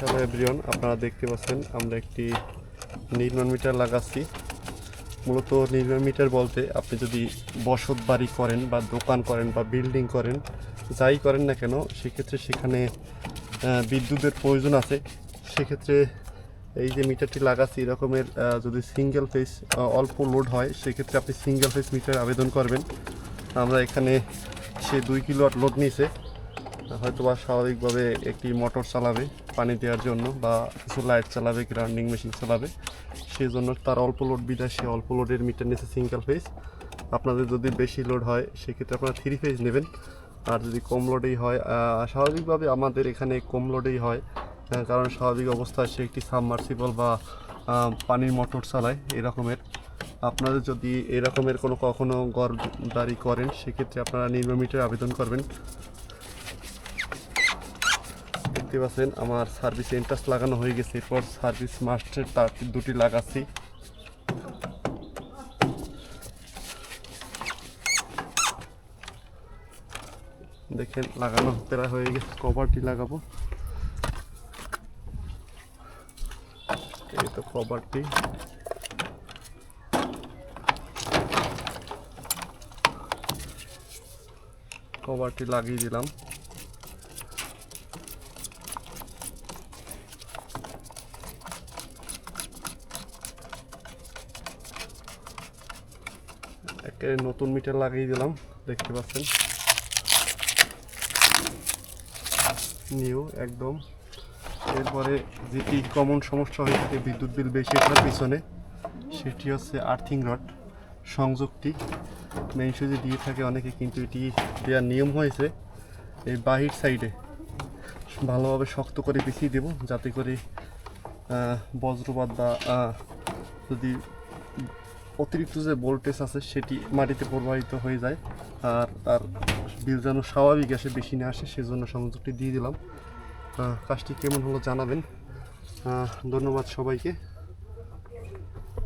Hello everyone, আপনারা দেখতে পাচ্ছেন আমরা একটি নির্মাণ মিটার লাগাচ্ছি। মূলত নির্মাণ মিটার বলতে আপনি যদি বসত বাড়ি করেন বা দোকান করেন বা বিল্ডিং করেন, যাই করেন না কেন, সেক্ষেত্রে সেখানে বিদ্যুতের প্রয়োজন আছে। সেক্ষেত্রে এই যে মিটারটি লাগাচ্ছি, এরকমের যদি সিঙ্গেল ফেস অল্প লোড হয়, সেক্ষেত্রে আপনি সিঙ্গেল ফেস মিটার আবেদন করবেন। আমরা এখানে সে দুই কিলো লোড নিয়েছে। হয়তো বা স্বাভাবিকভাবে একটি মোটর চালাবে পানি দেওয়ার জন্য বা কিছু লাইট চালাবে গ্রাইন্ডিং মেশিন চালাবে। সেই জন্য তার অল্প লোড বিদায় সে অল্প লোডের মিটার নিচ্ছে সিঙ্গেল ফেজ আপনাদের যদি বেশি লোড হয়, সেক্ষেত্রে আপনারা থ্রি ফেজ নেবেন। আর যদি কম লোডেই হয় স্বাভাবিকভাবে আমাদের এখানে কম লোডেই হয় কারণ স্বাভাবিক অবস্থায় সে একটি সাবমার্সিবল বা পানির মোটর চালায় এরকমের। আপনাদের যদি এরকমের কোনো কখনো গড়দারি করেন, সেক্ষেত্রে আপনারা নির্মমিটার আবেদন করবেন। দেখতে পাচ্ছেন, আমার সার্ভিস এন্টাস লাগানো হয়ে গেছে। এরপর সার্ভিস মাস্টের তার দুটি লাগাচ্ছি। দেখেন, লাগানো প্রায় হয়ে গেছে। কভারটি লাগাবো। এই তো কভারটি। কভারটি লাগিয়ে দিলাম। একে নতুন মিটার লাগিয়ে দিলাম, দেখতে পাচ্ছেন। নিউ, একদম। এরপরে যেটি কমন সমস্যা হয়ে থাকে বিদ্যুৎ বিল বেশি ওঠার পিছনে, সেটি হচ্ছে আর্থিং রড সংযোগটি। মেইন সুইচে দিয়ে থাকে অনেকে, কিন্তু এটি দেওয়ার নিয়ম হয়েছে, এই বাহির সাইডে ভালোভাবে শক্ত করে পিছিয়ে দেব, যাতে করে বজ্রপাত বা যদি অতিরিক্ত যে ভোল্টেজ আছে সেটি মাটিতে প্রবাহিত হয়ে যায় আর তার বিল যেন স্বাভাবিক গ্যাসে বেশি না আসে, সেজন্য সংযোগটি দিয়ে দিলাম। কাজটি কেমন হলো জানাবেন। ধন্যবাদ সবাইকে।